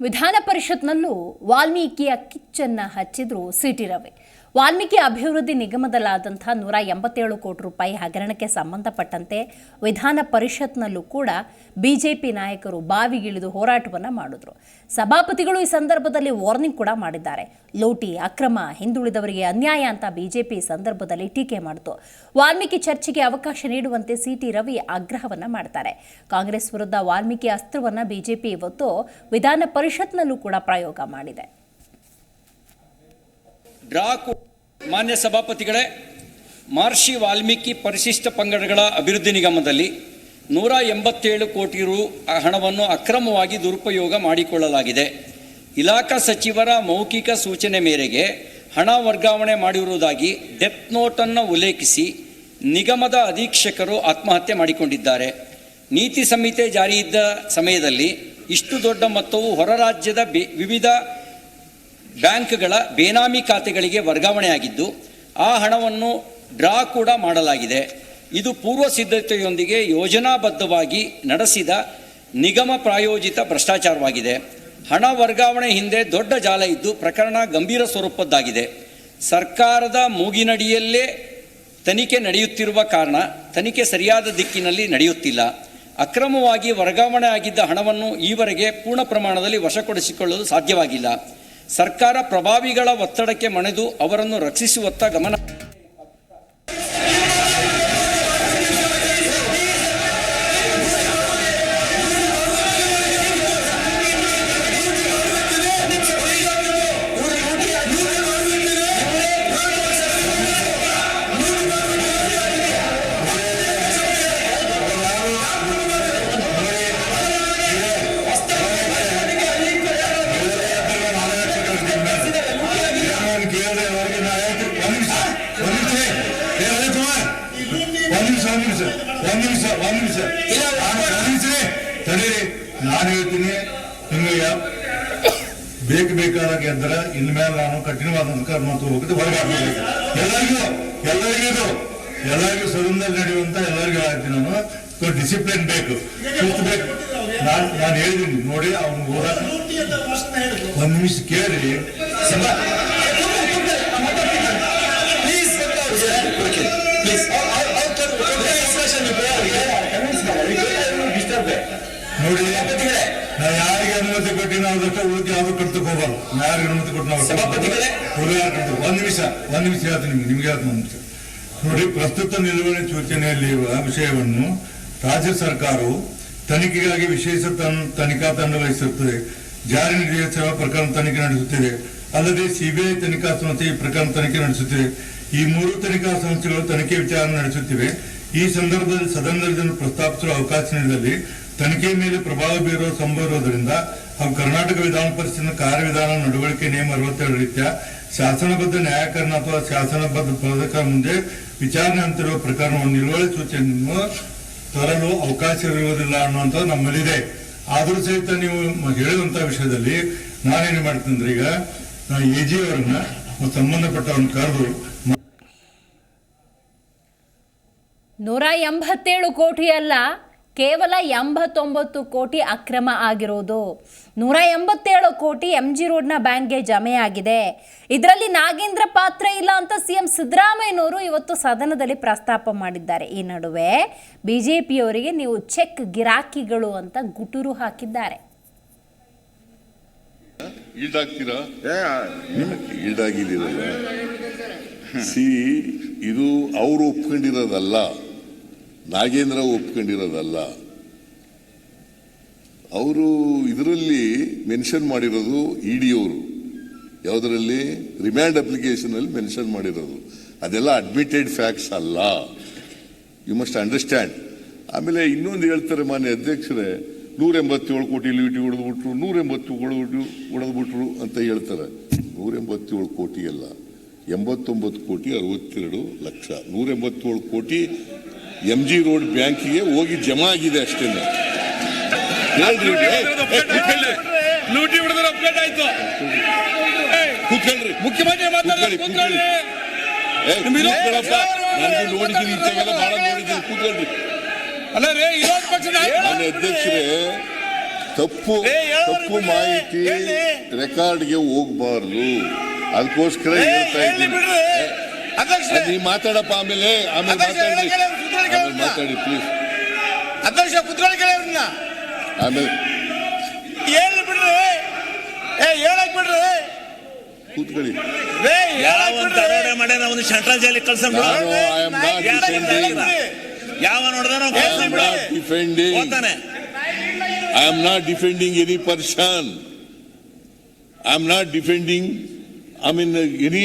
ವಿಧಾನ ಪರಿಷತ್ನಲ್ಲೂ ವಾಲ್ಮೀಕಿಯ ಕಿಚ್ಚನ್ನು ಹಚ್ಚಿದ್ರು ಸಿಟಿ ರವಿ. ವಾಲ್ಮೀಕಿ ಅಭಿವೃದ್ಧಿ ನಿಗಮದಲ್ಲಾದಂಥ ನೂರ ಎಂಬತ್ತೇಳು ಕೋಟಿ ರೂಪಾಯಿ ಹಗರಣಕ್ಕೆ ಸಂಬಂಧಪಟ್ಟಂತೆ ವಿಧಾನ ಪರಿಷತ್ನಲ್ಲೂ ಕೂಡ ಬಿಜೆಪಿ ನಾಯಕರು ಬಾವಿಗಿಳಿದು ಹೋರಾಟವನ್ನು ಮಾಡಿದ್ರು. ಸಭಾಪತಿಗಳು ಈ ಸಂದರ್ಭದಲ್ಲಿ ವಾರ್ನಿಂಗ್ ಕೂಡ ಮಾಡಿದ್ದಾರೆ. ಲೋಟಿ, ಅಕ್ರಮ, ಹಿಂದುಳಿದವರಿಗೆ ಅನ್ಯಾಯ ಅಂತ ಬಿಜೆಪಿ ಈ ಸಂದರ್ಭದಲ್ಲಿ ಟೀಕೆ ಮಾಡಿತು. ವಾಲ್ಮೀಕಿ ಚರ್ಚೆಗೆ ಅವಕಾಶ ನೀಡುವಂತೆ ಸಿಟಿ ರವಿ ಆಗ್ರಹವನ್ನ ಮಾಡ್ತಾರೆ. ಕಾಂಗ್ರೆಸ್ ವಿರುದ್ಧ ವಾಲ್ಮೀಕಿ ಅಸ್ತ್ರವನ್ನ ಬಿಜೆಪಿ ಇವತ್ತು ವಿಧಾನ ಪರಿಷತ್ನಲ್ಲೂ ಕೂಡ ಪ್ರಯೋಗ ಮಾಡಿದೆ. ಡ್ರಾ ಕೂ- ಮಾನ್ಯ ಸಭಾಪತಿಗಳೇ, ಮಹರ್ಷಿ ವಾಲ್ಮೀಕಿ ಪರಿಶಿಷ್ಟ ಪಂಗಡಗಳ ಅಭಿವೃದ್ಧಿ ನಿಗಮದಲ್ಲಿ ನೂರ ಎಂಬತ್ತೇಳು ಕೋಟಿ ರು ಹಣವನ್ನು ಅಕ್ರಮವಾಗಿ ದುರುಪಯೋಗ ಮಾಡಿಕೊಳ್ಳಲಾಗಿದೆ. ಇಲಾಖಾ ಸಚಿವರ ಮೌಖಿಕ ಸೂಚನೆ ಮೇರೆಗೆ ಹಣ ವರ್ಗಾವಣೆ ಮಾಡಿರುವುದಾಗಿ ಡೆತ್ ನೋಟನ್ನು ಉಲ್ಲೇಖಿಸಿ ನಿಗಮದ ಅಧೀಕ್ಷಕರು ಆತ್ಮಹತ್ಯೆ ಮಾಡಿಕೊಂಡಿದ್ದಾರೆ. ನೀತಿ ಸಂಹಿತೆ ಜಾರಿಯಿದ್ದ ಸಮಯದಲ್ಲಿ ಇಷ್ಟು ದೊಡ್ಡ ಮೊತ್ತವು ಹೊರ ರಾಜ್ಯದ ವಿವಿಧ ಬ್ಯಾಂಕ್ಗಳ ಬೇನಾಮಿ ಖಾತೆಗಳಿಗೆ ವರ್ಗಾವಣೆಯಾಗಿದ್ದು, ಆ ಹಣವನ್ನು ಡ್ರಾ ಕೂಡ ಮಾಡಲಾಗಿದೆ. ಇದು ಪೂರ್ವ ಸಿದ್ಧತೆಯೊಂದಿಗೆ ಯೋಜನಾಬದ್ಧವಾಗಿ ನಡೆಸಿದ ನಿಗಮ ಪ್ರಾಯೋಜಿತ ಭ್ರಷ್ಟಾಚಾರವಾಗಿದೆ. ಹಣ ವರ್ಗಾವಣೆ ಹಿಂದೆ ದೊಡ್ಡ ಜಾಲ ಇದ್ದು ಪ್ರಕರಣ ಗಂಭೀರ ಸ್ವರೂಪದ್ದಾಗಿದೆ. ಸರ್ಕಾರದ ಮೂಗಿನಡಿಯಲ್ಲೇ ತನಿಖೆ ನಡೆಯುತ್ತಿರುವ ಕಾರಣ ತನಿಖೆ ಸರಿಯಾದ ದಿಕ್ಕಿನಲ್ಲಿ ನಡೆಯುತ್ತಿಲ್ಲ. ಅಕ್ರಮವಾಗಿ ವರ್ಗಾವಣೆ ಆಗಿದ್ದ ಹಣವನ್ನು ಈವರೆಗೆ ಪೂರ್ಣ ಪ್ರಮಾಣದಲ್ಲಿ ವಶಪಡಿಸಿಕೊಳ್ಳಲು ಸಾಧ್ಯವಾಗಿಲ್ಲ. ಸರ್ಕಾರ ಪ್ರಭಾವಿಗಳ ಒತ್ತಡಕ್ಕೆ ಮಣಿದು ಅವರನ್ನು ರಕ್ಷಿಸುವತ್ತ ಗಮನ ಒಂದು ನಿಮಿಷ ಒಂದು ನಿಮಿಷ. ನಾನು ಒಂದು ನಿಮಿಷ ತಡೀರಿ. ನಾನು ಹೇಳ್ತೀನಿ ನಿಮಗೆ ಬೇಕು ಬೇಕಾದಾಗ ಎದ್ದರ ಇನ್ಮೇಲೆ ನಾನು ಕಠಿಣವಾದಂತ ಕರ್ಮ ಹೋಗಿದ್ದು ಹೊರಗೆ ಹಾಕ್ಬೇಕು ಎಲ್ಲರಿಗೂ ಎಲ್ಲರಿಗೂ ಎಲ್ಲರಿಗೂ ಸದನದಲ್ಲಿ ನಡೆಯುವಂತ ಎಲ್ಲರಿಗೂ ಹೇಳ್ತೀನಿ ನಾನು. ಡಿಸಿಪ್ಲಿನ್ ಬೇಕು. ಶಿಸ್ತು ಬೇಕು. ನಾನು ನಾನು ಹೇಳಿದ್ದೀನಿ ನೋಡಿ ಅವನು ಓದಾಕ ಒಂದ್ ನಿಮಿಷ ಕೇಳಿ ನೋಡಿ ನಾವು ಯಾರಿಗೆ ಅನುಮತಿ ಕೊಟ್ಟಿನ ಅದಕ್ಕೆ ಉಳಿಕೆ ಯಾವ್ದು ಹೋಗಬಾರ್ದು ನಾ ಯಾರಿಗೆ ಅನುಮತಿ ಕೊಟ್ಟು ನಾವು ಒಂದು ಒಂದ್ ನಿಮಿಷ ಒಂದ್ ನಿಮಿಷ ಹೇಳ್ತೀನಿ ನಿಮ್ಗೆ ನಿಮ್ಗೆ ಹೇಳ್ತೀನಿ ಒಂದ್ ನಿಮಿಷ ನೋಡಿ ಪ್ರಸ್ತುತ ನಿಲುವಳಿ ಸೂಚನೆಯಲ್ಲಿ ವಿಷಯವನ್ನು ರಾಜ್ಯ ಸರ್ಕಾರವು ತನಿಖೆಗಾಗಿ ವಿಶೇಷ ತನ್ ತನಿಖಾ ತಂಡ ವಹಿಸುತ್ತದೆ. ಜಾರಿ ನಿರ್ದೇಶನ ಪ್ರಕರಣ ತನಿಖೆ ನಡೆಸುತ್ತಿದೆ. ಅಲ್ಲದೆ ಸಿಬಿಐ ತನಿಖಾ ಸಂಸ್ಥೆ ಈ ಪ್ರಕರಣ ತನಿಖೆ ನಡೆಸುತ್ತಿದೆ. ಈ ಮೂರು ತನಿಖಾ ಸಂಸ್ಥೆಗಳು ತನಿಖೆ ವಿಚಾರಣೆ ನಡೆಸುತ್ತಿವೆ. ಈ ಸಂದರ್ಭದಲ್ಲಿ ಸದನದಲ್ಲಿ ಪ್ರಸ್ತಾಪಿಸಲು ಅವಕಾಶ ನೀಡಿದಲ್ಲಿ ತನಿಖೆ ಮೇಲೆ ಪ್ರಭಾವ ಬೀರುವ ಸಂಭವ ಇರುವುದರಿಂದ ಹಾಗೂ ಕರ್ನಾಟಕ ವಿಧಾನ ಪರಿಷತ್ನ ಕಾರ್ಯವಿಧಾನ ನಡವಳಿಕೆ ನಿಯಮ ಅರವತ್ತೆರಡು ರೀತಿಯ ಶಾಸನಬದ್ಧ ನ್ಯಾಯಕರಣ ಅಥವಾ ಶಾಸನಬದ್ಧ ಪದಕ ಮುಂದೆ ವಿಚಾರಣೆ ಅಂತಿರುವ ಪ್ರಕರಣವನ್ನು ನಿಲುವಳಿ ಸೂಚನೆಯನ್ನು ತರಲು ಅವಕಾಶವಿರುವುದಿಲ್ಲ ಅನ್ನುವಂಥ ನಮ್ಮಲ್ಲಿದೆ. ಆದರೂ ಸಹಿತ ನೀವು ಹೇಳಿದಂತ ವಿಷಯದಲ್ಲಿ ನಾನೇನು ಮಾಡ್ತೀನಿ ಈಗ ನಾನು ಎ ಜಿ ಅವರನ್ನ ಸಂಬಂಧಪಟ್ಟವ್ರನ್ನ ಕರೆದು ನೂರ ಎಂಬತ್ತೇಳು ಕೋಟಿ ಅಲ್ಲ ಕೇವಲ ಎಂಬತ್ತೊಂಬತ್ತು ಕೋಟಿ ಅಕ್ರಮ ಆಗಿರೋದು. ನೂರ ಎಂಬತ್ತೇಳು ಕೋಟಿ ಎಂ ಜಿ ರೋಡ್ನ ಬ್ಯಾಂಕ್ಗೆ ಜಮೆಯಾಗಿದೆ. ಇದರಲ್ಲಿ ನಾಗೇಂದ್ರ ಪಾತ್ರ ಇಲ್ಲ ಅಂತ ಸಿಎಂ ಸಿದ್ದರಾಮಯ್ಯನವರು ಇವತ್ತು ಸದನದಲ್ಲಿ ಪ್ರಸ್ತಾಪ ಮಾಡಿದ್ದಾರೆ. ಈ ನಡುವೆ ಬಿಜೆಪಿಯವರಿಗೆ ನೀವು ಚೆಕ್ ಗಿರಾಕಿಗಳು ಅಂತ ಗುಟುರು ಹಾಕಿದ್ದಾರೆ. ಇದು ಅವರು ಒಪ್ಕೊಂಡಿರೋದಲ್ಲ. ನಾಗೇಂದ್ರ ಒಪ್ಕೊಂಡಿರೋದಲ್ಲ. ಅವರು ಇದರಲ್ಲಿ ಮೆನ್ಷನ್ ಮಾಡಿರೋದು ಇ ಡಿ ಅವರು ಯಾವುದರಲ್ಲಿ? ರಿಮ್ಯಾಂಡ್ ಅಪ್ಲಿಕೇಶನ್ ಅಲ್ಲಿ ಮೆನ್ಷನ್ ಮಾಡಿರೋದು. ಅದೆಲ್ಲ ಅಡ್ಮಿಟೆಡ್ ಫ್ಯಾಕ್ಟ್ಸ್ ಅಲ್ಲ. ಯು ಮಸ್ಟ್ ಅಂಡರ್ಸ್ಟ್ಯಾಂಡ್ ಆಮೇಲೆ ಇನ್ನೊಂದು ಹೇಳ್ತಾರೆ ಮಾನ್ಯ ಅಧ್ಯಕ್ಷರೇ ನೂರ ಎಂಬತ್ತೇಳು ಕೋಟಿ ಲೀಟಿ ಹೊಡೆದ್ಬಿಟ್ರು ನೂರ ಎಂಬತ್ತೇಳು ಹೊಡೆದ್ಬಿಟ್ರು ಅಂತ ಹೇಳ್ತಾರೆ. ನೂರ ಎಂಬತ್ತೇಳು ಕೋಟಿ ಅಲ್ಲ, ಎಂಬತ್ತೊಂಬತ್ತು ಕೋಟಿ ಅರವತ್ತೆರಡು ಲಕ್ಷ. ನೂರ ಎಂಬತ್ತೇಳು ಕೋಟಿ ಎಂ ಜಿ ರೋಡ್ ಬ್ಯಾಂಕಿಗೆ ಹೋಗಿ ಜಮಾ ಆಗಿದೆ ಅಷ್ಟೇ ಕೂತ್ಕೊಳ್ರಿ ಮುಖ್ಯಮಂತ್ರಿ ನೋಡಿದ್ದೀನಿ ಇಂಥವೆಲ್ಲ ಬಹಳ ನೋಡಿದ್ದೀನಿ. ಕೂತ್ಕೊಳ್ರಿ ಅಲ್ಲ ರೇ ವಿರೋಧ ಪಕ್ಷದ ಅಧ್ಯಕ್ಷರೇ ತಪ್ಪು ತಪ್ಪು ಮಾಹಿತಿ. ರೆಕಾರ್ಡ್ಗೆ ಹೋಗ್ಬಾರ್ದು. ಅದಕ್ಕೋಸ್ಕರ ಹೇಳ್ತಾ ಇದ್ದೀನಿ. ನೀವ್ ಮಾತಾಡಪ್ಪ ಆಮೇಲೆ ಆಮೇಲೆ ಮಾತಾಡ್ರಿ ಮಾತಾಡಿ ಮಾತಾಡಿ ಪ್ಲೀಸ್ ಅಧ್ಯಕ್ಷ ಕುತ್ಕೊಳ್ಳಿ ಅವ್ರನ್ನ ಆಮೇಲೆ. ಹೇಳಿ ಬಿಡ್ರಿ. ಏ ಹೇಳಕ್ ಬಿಡ್ರಿ. ಕೂತ್ಕೊಳ್ಳಿ. ರೇ ಯಾವ ಹೇಳಕ್ ಒಂದು ಬಿಡ್ರಿ. ತರೋಡೆ ಮಾಡ್ಯಾನ ಒಂದು ಸೆಂಟ್ರಲ್ ಜೈಲಿಗೆ ಕಳ್ಸಂಬಿಡು ನಾನು ಐ ಆಮ್ ನಾಟ್ ಡಿಫೆಂಡಿಂಗ್ ಯಾವ ನೋಡಿದಾನ I am not defending I am not defending any person. I am not defending, I mean, uh, any